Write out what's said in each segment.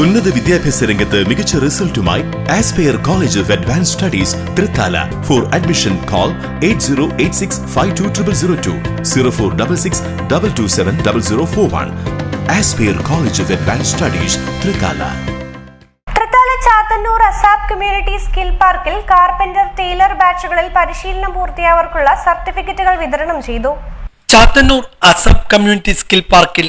ഉന്നത വിദ്യാഭ്യാസ രംഗത്ത് മികച്ച റിസൾട്ടുമായി aspire college of advance studies Thrithala. For admission call eight zero eight six five two triple zero two zero four double six double two seven double zero four one aspire college of advance studies Thrithala. Thrithala Chathannoor ASAP community skill പാർക്കിൽ carpenter tailor ബാച്ചുകളിൽ പരിശീലനം പൂർത്തിയായവർക്കുള്ള സർട്ടിഫിക്കറ്റുകൾ വിതരണം ചെയ്തു. Chathannoor ASAP community skill പാർക്കിൽ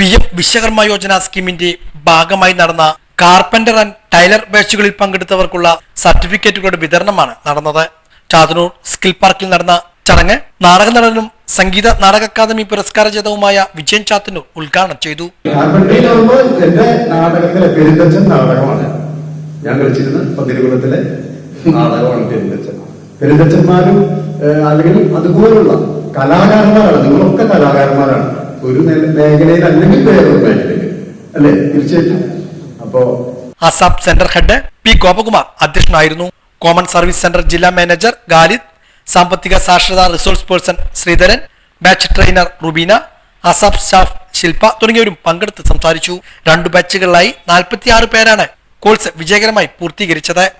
P M Vishwakarma Yojana സ്കീമിന്റെ ഭാഗമായി നടന്ന കാർപ്പന്റർ ആൻഡ് ടൈലർ ബാച്ചുകളിൽ പങ്കെടുത്തവർക്കുള്ള സർട്ടിഫിക്കറ്റുകളുടെ വിതരണമാണ് നടന്നത്. ചാതനൂർ സ്കിൽ പാർക്കിൽ നടന്ന ചടങ്ങ് നാടക നടനും സംഗീത നാടക അക്കാദമി പുരസ്കാര ജേതാവുമായ വിജയൻ ചാത്തന്നൂർ ഉദ്ഘാടനം ചെയ്തു. എന്റെ നാടകത്തിലെ പെരുന്തച്ചൻ നാടകമാണ്. ഞാൻ കളിച്ചിരുന്ന പതിരുകുലത്തിലെ നാടകമാണ് പെരുന്തച്ചൻ. പെരുന്തച്ചന്മാരും അല്ലെങ്കിൽ അതുപോലുള്ള കലാകാരന്മാരാണ് നിങ്ങളൊക്കെ കലാകാരന്മാരാണ്. ഒരു മേഖലയിൽ അല്ലെങ്കിൽ വേറൊരു മേഖലയിൽ. അല്ലേ? തീർച്ചയായിട്ടും. അപ്പോ ASAP centre head P Gopakumar അധ്യക്ഷനായിരുന്നു. കോമൺ സർവീസ് സെന്റർ ജില്ലാ മാനേജർ ഗാലിദ് സാമ്പത്തിക സാക്ഷരതാ resource person Sreedharan batch trainer Rubeena ASAP staff Shilpa തുടങ്ങിയവരും പങ്കെടുത്ത് സംസാരിച്ചു. രണ്ടു ബാച്ചുകളിലായി നാൽപ്പത്തിയാറ് പേരാണ് കോഴ്സ് വിജയകരമായി പൂർത്തീകരിച്ചത്.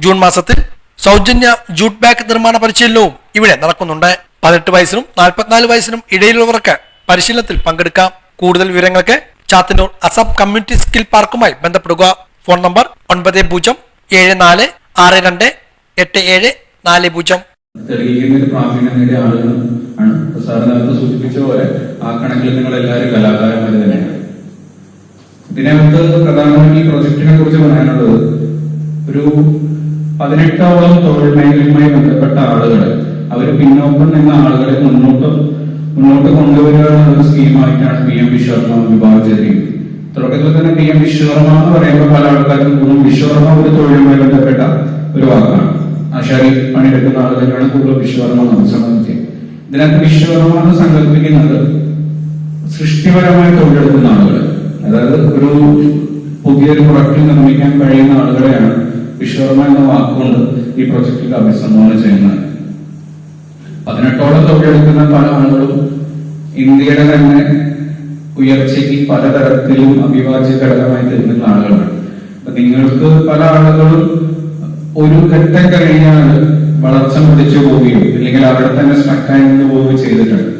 ജൂൺ മാസത്തിൽ സൗജന്യ ജൂട്ട് ബാഗ് നിർമ്മാണ പരിശീലനവും ഇവിടെ നടക്കുന്നുണ്ട്. പതിനെട്ട് വയസ്സിനും നാൽപ്പത്തിനാല് വയസ്സിനും ഇടയിലുള്ളവർക്ക് പരിശീലനത്തിൽ പങ്കെടുക്കാം. കൂടുതൽ വിവരങ്ങൾക്ക് ചാത്തന്നൂർ അസം കമ്മ്യൂണിറ്റി സ്കിൽ പാർക്കുമായി ബന്ധപ്പെടുക. ഫോൺ നമ്പർ ഒൻപത് പൂജ്യം ഏഴ് നാല് ആറ് രണ്ട് എട്ട് ഏഴ് നാല് പൂജ്യം. പ്രാവീണ്യം നേടിയ ആളുകൾ ആണ്. നേരത്തെ സൂചിപ്പിച്ച പോലെ ആ കണക്കിൽ നിങ്ങൾ എല്ലാവരും കലാകാരന്മാർ തന്നെയാണ്. ഇതിനകത്ത് പ്രധാനമായിട്ട് ഈ പ്രൊജക്ടിനെ കുറിച്ച് പറയാനുള്ളത് ഒരു പതിനെട്ടോളം തൊഴിൽ മേഖലയുമായി ബന്ധപ്പെട്ട ആളുകൾ അവർ പിന്നോക്കം നിന്ന ആളുകളെ മുന്നോട്ട് മുന്നോട്ട് കൊണ്ടുവരിക എന്നുള്ള സ്കീമായിട്ടാണ് പി എം വിശ്വർമ്മ വിഭാഗം ചെയ്തിരിക്കുന്നത്. തുടക്കത്തിൽ തന്നെ പി എം വിശ്വർമ്മ എന്ന് പറയുമ്പോൾ പല തോന്നും വിശ്വർമ്മ ഒരു തൊഴിലുമായി ബന്ധപ്പെട്ട ഒരു വാക്കാണ്. ആശാരി പണിയെടുക്കുന്ന ആളുകളാണ് കൂടുതൽ വിശ്വർമ്മ സംബന്ധിച്ച്. ഇതിനകത്ത് വിശ്വർമ്മ എന്ന് സങ്കല്പിക്കുന്നത് സൃഷ്ടിപരമായി തൊഴിലെടുക്കുന്ന ആളുകൾ അതായത് ഒരു പുതിയൊരു പ്രൊഡക്റ്റ് നിർമ്മിക്കാൻ കഴിയുന്ന ആളുകളെയാണ് വിശ്വർമ്മ എന്ന വാക്കുകൊണ്ട് ഈ പ്രൊജക്റ്റിൽ അഭിസംബോധന ചെയ്യുന്നത്. പതിനെട്ടോളം തൊഴിലെടുക്കുന്ന പല ആളുകളും ഇന്ത്യയുടെ തന്നെ ഉയർച്ചയ്ക്ക് പലതരത്തിലും അഭിവാജ്യ ഘടകമായി തരുന്ന ആളുകളാണ്. അപ്പൊ നിങ്ങൾക്ക് പല ആളുകളും ഒരു ഘട്ടം കഴിഞ്ഞാൽ വളർച്ച മുടിച്ചു പോവുകയും അല്ലെങ്കിൽ അവിടെ തന്നെ നിന്ന് പോവുകയോ ചെയ്തിട്ടുണ്ട്.